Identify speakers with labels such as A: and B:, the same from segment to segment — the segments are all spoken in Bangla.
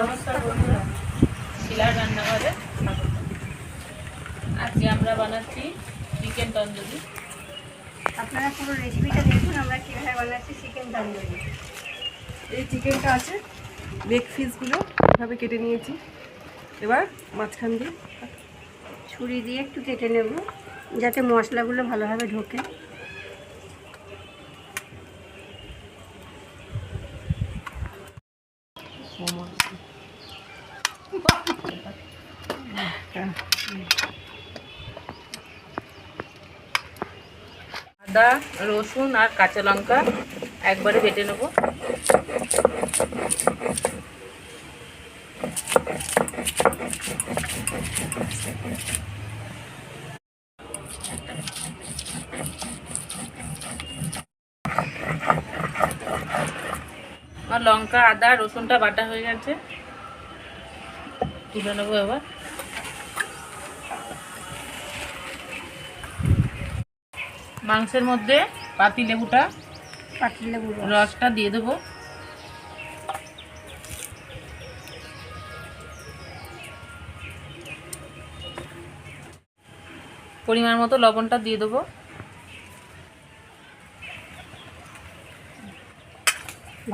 A: নমস্কার বন্ধুরা। শিলার রান্নাঘরে স্বাগত। আজকে আমরা বানাচ্ছি চিকেন তন্দুরি।
B: আপনারা পুরো রেসিপিটা দেখুন আমরা কীভাবে বানাচ্ছি চিকেন তন্দুরি।
C: এই চিকেনটা আছে লেগ পিসগুলো এভাবে কেটে নিয়েছি। এবার মাঝখান দিয়ে
B: ছুরি দিয়ে একটু কেটে নেব যাতে মশলাগুলো ভালোভাবে ঢোকে।
A: আদা রসুন আর কাঁচা লঙ্কা একবারে বেটে নেব। লঙ্কা আদা রসুনটা বাটা হয়ে গেছে। তুলে নেব এবার। মাংসের মধ্যে পাতি লেবুটা
B: পাতিলেবু রস।
A: রসটা দিয়ে দেবো। পরিমাণ মতো লবণটা দিয়ে দেবো।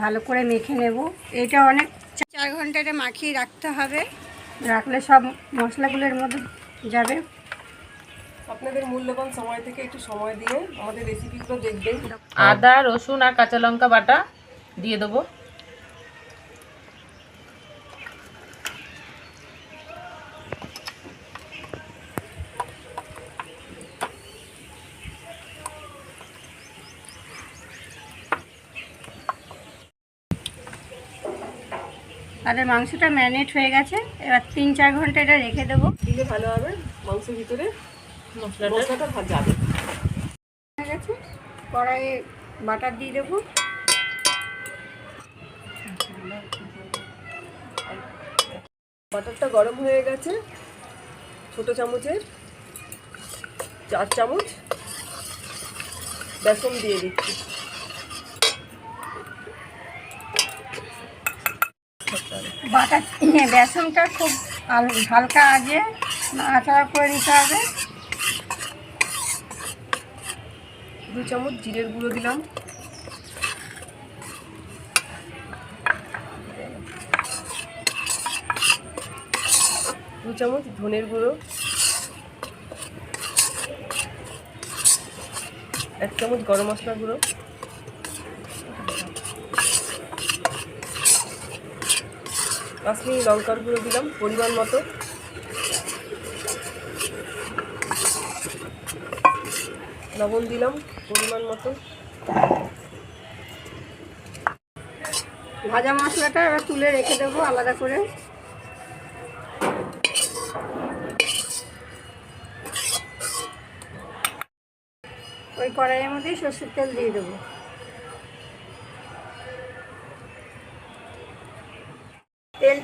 B: ভালো করে মেখে নেব। এটা অনেক চার ঘণ্টা এটা মাখিয়ে রাখতে হবে। রাখলে সব মশলাগুলোর মধ্যে যাবে।
C: আপনাদের মূল্যবান সময় থেকে একটু সময় দিয়ে আমাদের রেসিপিগুলো দেখবেন।
A: আদা রসুন আর কাঁচা লঙ্কা বাটা দিয়ে দেবো।
B: তাহলে মাংসটা ম্যারিনেট হয়ে গেছে। এবার তিন চার ঘণ্টা এটা রেখে দেবো।
C: দিলে ভালো হবে মাংসের ভিতরে
A: মশলাটা?
C: মশলাটা ভালো যাবে
B: হয়ে গেছে। কড়াইয়ে বাটার দিয়ে দেবো।
C: বাটারটা গরম হয়ে গেছে ছোট চামচের চার চামচ বেসন দিয়ে দিচ্ছি।
B: হ্যাঁ, বেসনটা খুব হালকা আগে নাড়াচাড়া করে নিতে হবে।
C: দু চামচ জিরের গুঁড়ো দিলাম। দু চামচ ধনের গুঁড়ো। এক চামচ গরম মশলা গুঁড়ো। কাশ্মীরি লঙ্কার গুঁড়ো দিলাম, পরিমাণ মতো। লবণ দিলাম, পরিমাণ মতো।
B: ভাজা মশলাটা এবার তুলে রেখে দেবো আলাদা করে। ওই কড়াইয়ের মধ্যেই সর্ষের তেল দিয়ে দেবো।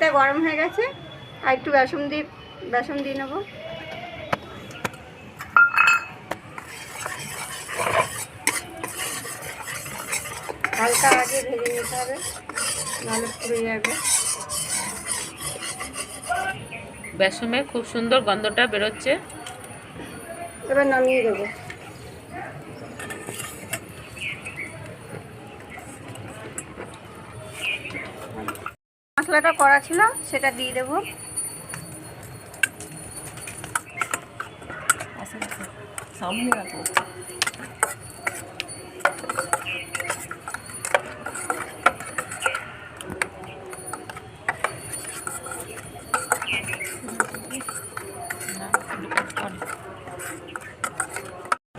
B: তেলটা গরম হয়ে গেছে আর একটু বেসন দিয়ে বেসন দিয়ে নেব। হালকা আগে ভেজে নিতে হবে নাহলে পুড়ে যাবে।
A: বেসমের খুব সুন্দর গন্ধটা বেরোচ্ছে।
B: এবার নামিয়ে দেবো। মশলাটা করা ছিল সেটা দিয়ে দেবো।
C: সামনে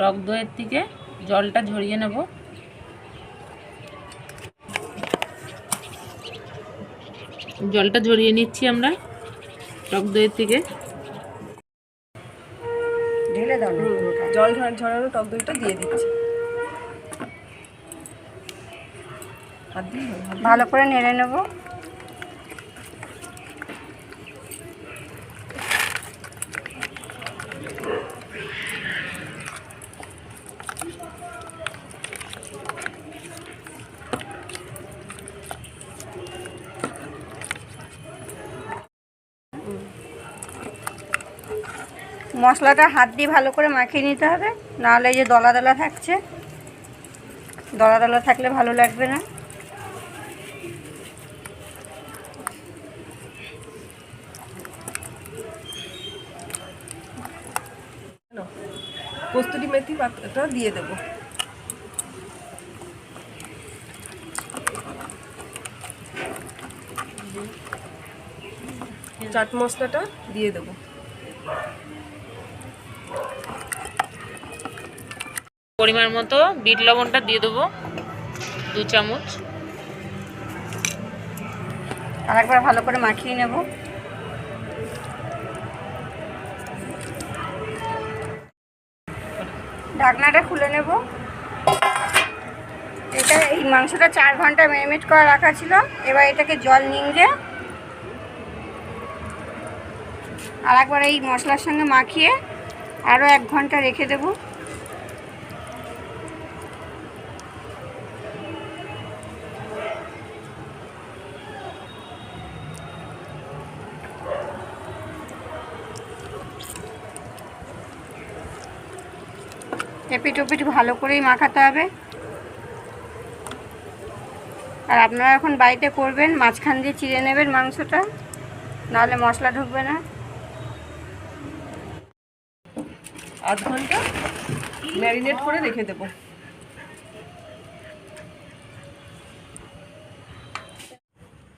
A: টক দইয়ের থেকে জলটা ঝরিয়ে নেব। জলটা ঝরিয়ে নিচ্ছি আমরা টক দইয়ের থেকে।
B: ঢেলে দাও
C: জল ঝরানো টক দইটা দিয়ে দিচ্ছি।
B: ভালো করে নেড়ে নেব। মশলাটা হাত দিয়ে ভালো করে মাখিয়ে নিতে হবে। নাহলে এই যে দলা দলা থাকছে। দলা দলা থাকলে ভালো লাগবে না।
C: কস্তুরি মেথি পাতাটা দিয়ে দেবো। চাট মশলাটা দিয়ে দেবো।
A: পরিমাণ মতো বিট লবণটা দিয়ে দেবো, দু চামচ।
B: আর একবার ভালো করে মাখিয়ে নেব। ঢাকনাটা খুলে নেব। এটা এই মাংসটা চার ঘণ্টা ম্যারিনেট করা রাখা ছিল। এবার এটাকে জল নিংড়ে আর একবার এই মশলার সঙ্গে মাখিয়ে আরও এক ঘণ্টা রেখে দেবো। এপিট ওপিট ভালো করেই মাখাতে হবে। আর আপনারা এখন বাড়িতে করবেন মাঝখান দিয়ে চিড়ে নেবেন মাংসটা নাহলে মশলা ঢুকবে না।
C: আধ ঘণ্টা ম্যারিনেট করে রেখে দেবো।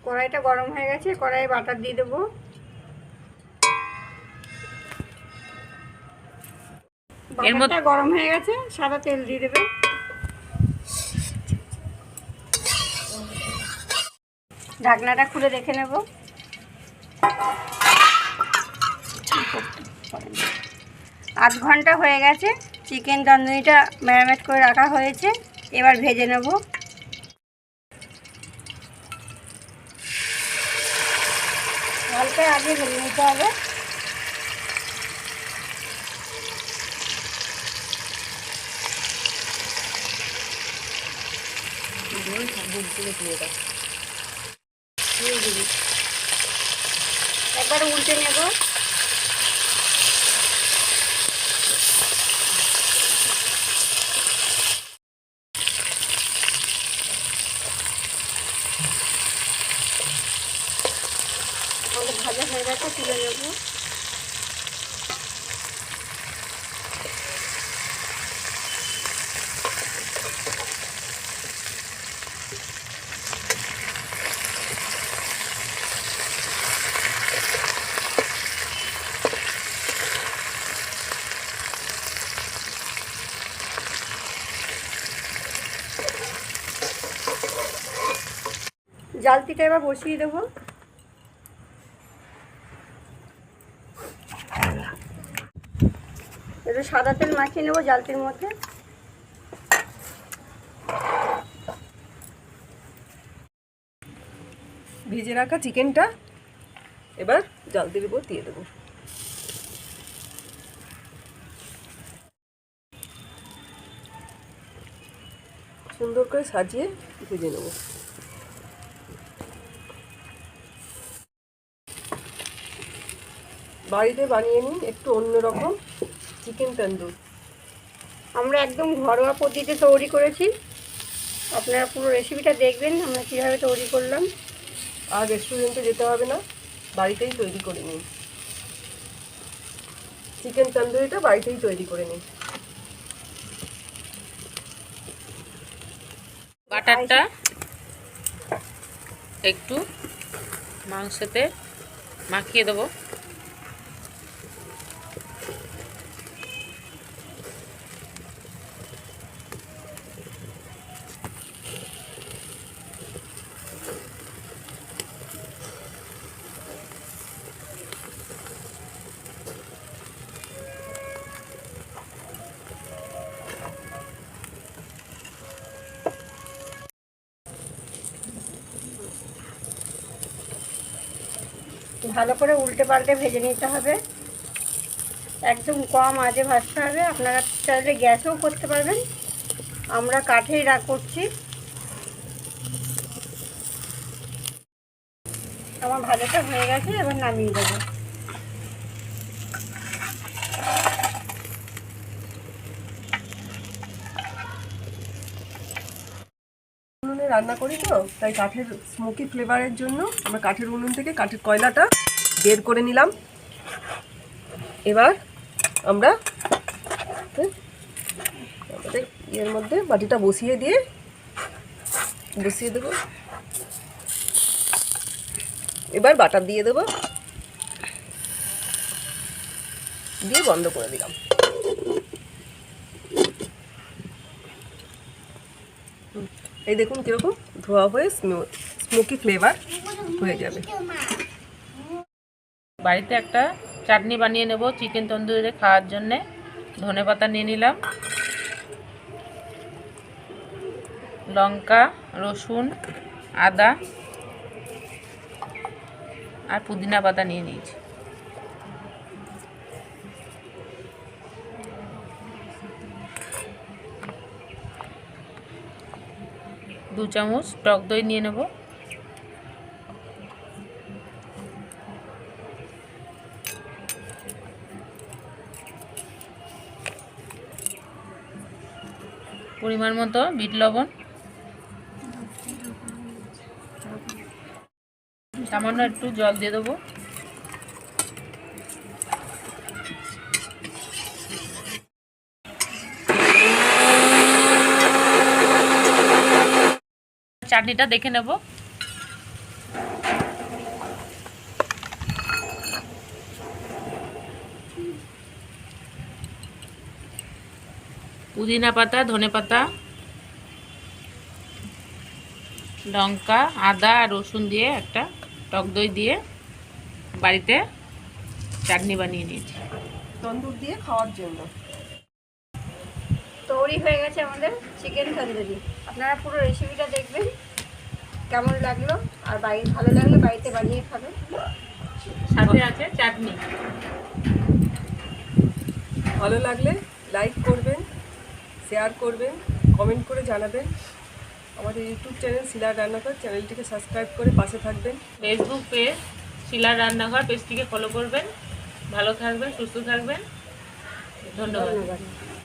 B: কড়াইটা গরম হয়ে গেছে কড়াইয়ে বাটার দিয়ে দেবো।
A: এর মধ্যে-
B: গরম হয়ে গেছে সাদা তেল দিয়ে দেবে। ঢাকনাটা খুলে দেখে নেব। আধ ঘণ্টা হয়ে গেছে চিকেন তন্দুরিটা ম্যারিনেট করে রাখা হয়েছে। এবার ভেজে নেব। হালকা আগে ভেজে নিতে হবে। একবার উল্টে নেব আমাদের ভাজা হয়ে গেছে তুলে নেব জালতিটা এবার বসিয়ে দেবো। একটু সাদা তেল মাখিয়ে নেব জালতির মধ্যে।
C: ভেজে রাখা চিকেনটা এবার জলদির উপর দিয়ে দেবো। সুন্দর করে সাজিয়ে ভেজে নেব। বাড়িতে বানিয়ে নিন একটু অন্যরকম চিকেন তন্দুর
B: আমরা একদম ঘরোয়া পদ্ধতিতে তৈরি করেছি। আপনারা পুরো রেসিপিটা দেখবেন আমরা কীভাবে তৈরি করলাম।
C: আর রেস্টুরেন্টে যেতে হবে না বাড়িতেই তৈরি করে নিন। চিকেন তন্দুরিটা বাড়িতেই তৈরি করে নিন।
A: বাটারটা একটু মাংসতে মাখিয়ে দেবো।
B: ভালো করে উল্টে পাল্টে ভেজে নিতে হবে। একদম কম আজে ভাজতে হবে। আপনারা চাইলে গ্যাসেও করতে পারবেন। আমরা কাঠেই রাগ করছি। আমার ভাজাটা হয়ে গেছে, এবার নামিয়ে দেবো।
C: রান্না করি তো, তাই কাঠের স্মোকি ফ্লেভারের জন্য আমরা কাঠের উনুন থেকে কাঠের কয়লাটা বের করে নিলাম। এবার আমরা আমাদের ইয়ের মধ্যে বাটিটা বসিয়ে দিয়ে, বসিয়ে দেবো। এবার বাটার দিয়ে দেবো। দিয়ে বন্ধ করে দিলাম। এই দেখুন কীরকম ধোয়া হয়ে স্মোকি ফ্লেভার হয়ে যাবে।
A: বাড়িতে একটা চাটনি বানিয়ে নেব চিকেন তন্দুরে খাওয়ার জন্যে। ধনে পাতা নিয়ে নিলাম। লঙ্কা, রসুন, আদা আর পুদিনা পাতা নিয়ে নিয়েছি। দু চামচ টক দই নিয়ে নেব। পরিমাণ মতো বিট লবণ। সামান্য একটু জল দিয়ে দেবো। চাটনিটা দেখে নেব। পুদিনা পাতা, ধনে পাতা, লঙ্কা, আদা আর রসুন দিয়ে একটা টক দই দিয়ে বাড়িতে চাটনি বানিয়ে নিয়েছি।
C: তন্দুর দিয়ে খাওয়ার জন্য।
B: তৈরি হয়ে গেছে আমাদের চিকেন তন্দুরি আপনারা পুরো রেসিপিটা দেখবেন। কেমন লাগল? আর বাড়ি ভালো লাগলে বাড়িতে বানিয়ে খাবেন
A: সাথে আছে চাটনি।
C: ভালো লাগলে লাইক করবেন শেয়ার করবেন কমেন্ট করে জানাবেন। আমাদের ইউটিউব চ্যানেল শিলা রান্নাঘর চ্যানেলটিকে সাবস্ক্রাইব করে পাশে থাকবেন।
A: ফেসবুক পেজ শিলার রান্নাঘর পেজটিকে ফলো করবেন। ভালো থাকবেন সুস্থ থাকবেন।
B: ধন্যবাদ।